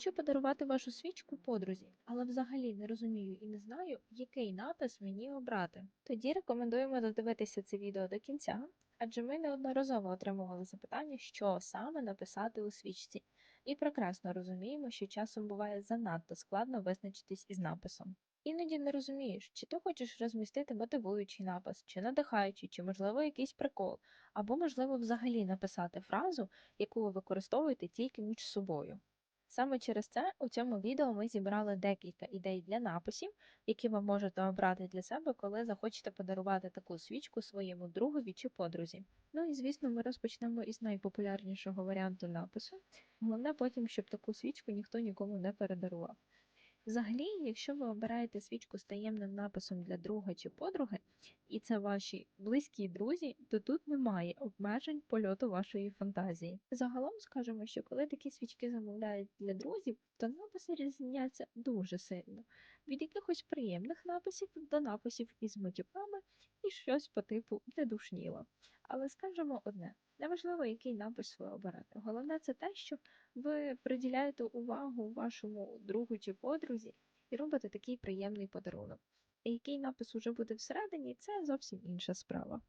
Хочу подарувати вашу свічку подрузі, але взагалі не розумію і не знаю, який напис мені обрати. Тоді рекомендуємо додивитися це відео до кінця, адже ми неодноразово отримували запитання, що саме написати у свічці, і прекрасно розуміємо, що часом буває занадто складно визначитись із написом. Іноді не розумієш, чи ти хочеш розмістити мотивуючий напис, чи надихаючий, чи можливо якийсь прикол, або можливо взагалі написати фразу, яку ви використовуєте тільки між собою. Саме через це у цьому відео ми зібрали декілька ідей для написів, які ви можете обрати для себе, коли захочете подарувати таку свічку своєму другові чи подрузі. Ну і звісно, ми розпочнемо із найпопулярнішого варіанту напису. Головне потім, щоб таку свічку ніхто нікому не передарував. Взагалі, якщо ви обираєте свічку з таємним написом для друга чи подруги, і це ваші близькі друзі, то тут немає обмежень польоту вашої фантазії. Загалом скажемо, що коли такі свічки замовляють для друзів, то написи різняться дуже сильно. Від якихось приємних написів до написів із матюками щось по типу недушніло. Але скажемо одне: неважливо, який напис ви оберете. Головне це те, що ви приділяєте увагу вашому другу чи подрузі і робите такий приємний подарунок. І який напис уже буде всередині, це зовсім інша справа.